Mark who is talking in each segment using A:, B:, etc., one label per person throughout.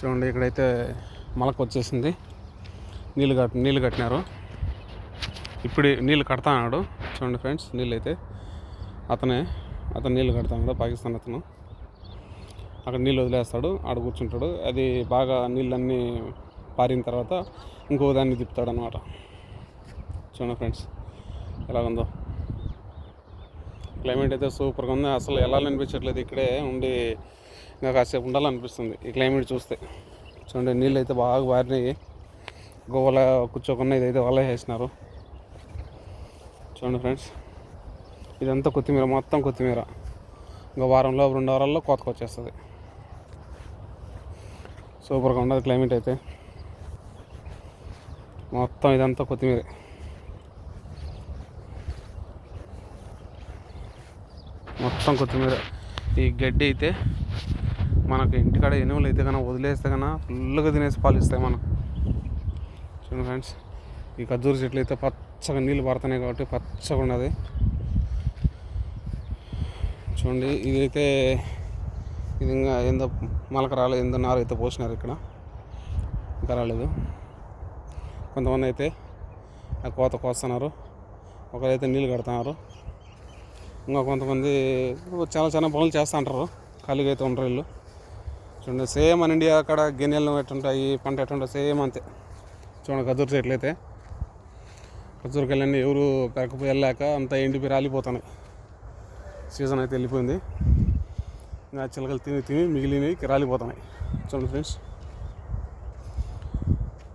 A: చూడండి ఇక్కడైతే మొలక వచ్చేసింది. నీళ్ళు కట్ నీళ్ళు కట్టినారు. ఇప్పుడు నీళ్ళు కడతా అన్నాడు చూడండి ఫ్రెండ్స్ నీళ్ళు అయితే అతనే అతను నీళ్ళు కడతా అన్నాడు పాకిస్తాన్ అతను. అక్కడ నీళ్ళు వదిలేస్తాడు ఆడ కూర్చుంటాడు. అది బాగా నీళ్ళన్నీ పారిన తర్వాత ఇంకో దాన్ని తిప్పుతాడు అనమాట చూడండి ఫ్రెండ్స్ ఎలాగుందో. క్లైమేట్ అయితే సూపర్గా ఉంది. అసలు వెళ్ళాలనిపించట్లేదు. ఇక్కడే ఉండి ఇంకా కాసేపు ఉండాలనిపిస్తుంది ఈ క్లైమేట్ చూస్తే. చూడండి నీళ్ళు అయితే బాగా బారినాయి గోవల కూర్చోకుండా ఇదైతే వాళ్ళే వేసినారు. చూడండి ఫ్రెండ్స్ ఇదంతా కొత్తిమీర మొత్తం కొత్తిమీర. ఇంకా వారంలో రెండు వారాల్లో కోతకు వచ్చేస్తుంది. సూపర్గా ఉండదు క్లైమేట్ అయితే. మొత్తం ఇదంతా కొత్తిమీర. మొత్తం కొత్తిమీర. ఈ గడ్డి అయితే మనకి ఇంటికాడ ఎనుములు అయితే కన్నా వదిలేస్తే కన్నా ఫుల్గా తినేసి పాలు ఇస్తాయి మనం. చూడండి ఫ్రెండ్స్ ఈ ఖర్జూరు చెట్లు అయితే పచ్చగా నీళ్ళు పడుతున్నాయి కాబట్టి పచ్చగా ఉన్నది. చూడండి ఇదైతే ఇది ఇంకా ఏందో మొలక రాలేదు ఏందో నారు అయితే పోసినారు ఇక్కడ. ఇంకా రాలేదు. కొంతమంది అయితే ఆ కోత కోస్తున్నారు. ఒకరైతే నీళ్ళు కడుతున్నారు. ఇంకా కొంతమంది చాలా చాలా పనులు చేస్తూ ఉంటారు. ఖాళీగా అయితే ఉండరు వీళ్ళు. చూడండి సేమ్ మన ఇండియా అక్కడ గిన్నెలు ఎట్టుంటాయి పంట ఎట్టుంటాయి సేమ్ అంతే. చూడండి ఖర్జూర చెట్లు అయితే. ఖర్జూరకాయలన్నీ ఎవరు పెరకపోయి వెళ్ళాక అంతా ఎండిపోయి రాలిపోతున్నాయి సీజన్ అయితే వెళ్ళిపోయింది. ఇంకా చిలకలు తిని తిని మిగిలినవి రాలిపోతున్నాయి. చూడండి ఫ్రెండ్స్.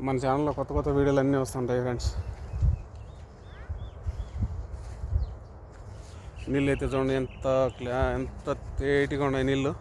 A: మన ఛానల్లో కొత్త కొత్త వీడియోలు అన్నీ వస్తుంటాయి ఫ్రెండ్స్. నీళ్ళు అయితే చూడండి ఎంత క్లా ఎంత తేటిగా ఉన్నాయి నీళ్ళు.